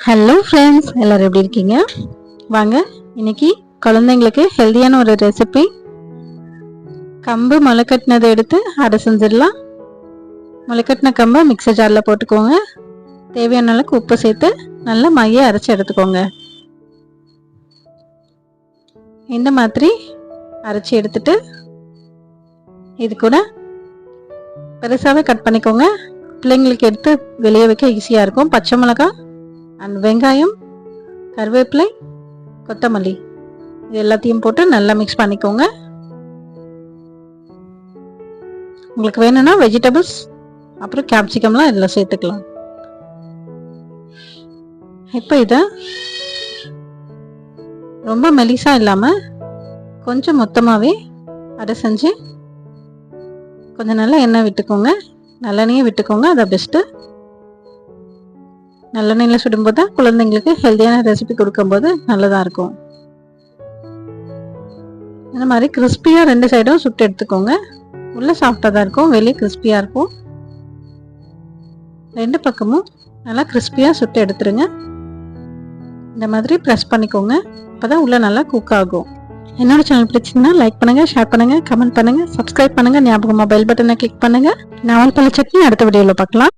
Hello friends எல்லோரும் எப்படி இருக்கீங்க? வாங்க இன்னைக்கு குழந்தைங்களுக்கு ஹெல்தியான ஒரு ரெசிபி கம்பு முளைக்கட்டினதை எடுத்து அரை செஞ்சிடலாம். முளைக்கட்டின கம்பை மிக்சர் ஜாரில் போட்டுக்கோங்க. தேவையான அளவுக்கு உப்பு சேர்த்து நல்லா மைய அரைச்சி எடுத்துக்கோங்க. இந்த மாதிரி அரைச்சி எடுத்துட்டு இது கூட பெருசாகவே கட் பண்ணிக்கோங்க. பிள்ளைங்களுக்கு எடுத்து வெளியே வைக்க ஈஸியாக இருக்கும். பச்சை மிளகாய் அண்ட் வெங்காயம் கருவேப்பிலை கொத்தமல்லி. இது எல்லாத்தையும் போட்டு நல்லா மிக்ஸ் பண்ணிக்கோங்க. உங்களுக்கு வேணும்னா வெஜிடபிள்ஸ் அப்புறம் கேப்சிகம்லாம் இதில் சேர்த்துக்கலாம். இப்போ இதை ரொம்ப மெலிசாக இல்லாமல் கொஞ்சம் மொத்தமாகவே அதை செஞ்சு கொஞ்சம் நல்லா எண்ணெய் விட்டுக்கோங்க. நல்லெண்ணையே விட்டுக்கோங்க. அதை பெஸ்ட்டு நல்லெண்ணெயில் சுடும்போது தான் குழந்தைங்களுக்கு ஹெல்த்தியான ரெசிபி கொடுக்கும்போது நல்லதாக இருக்கும். இந்த மாதிரி கிறிஸ்பியாக ரெண்டு சைடும் சுட்டு எடுத்துக்கோங்க. உள்ளே சாஃப்டாக தான் இருக்கும் வெளியே கிறிஸ்பியாக இருக்கும். ரெண்டு பக்கமும் நல்லா கிறிஸ்பியாக சுட்டு எடுத்துருங்க. இந்த மாதிரி ப்ரெஸ் பண்ணிக்கோங்க. அப்போ தான் உள்ளே நல்லா குக் ஆகும். என்னோட சேனல் பிடிச்சிங்கன்னா லைக் பண்ணுங்கள் ஷேர் பண்ணுங்கள் கமெண்ட் பண்ணுங்கள் சப்ஸ்கிரைப் பண்ணுங்கள் ஞாபகமாக பெல் பட்டனை கிளிக் பண்ணுங்கள் நான் பல சட்னி அடுத்த வீடியோவில் பார்க்கலாம்.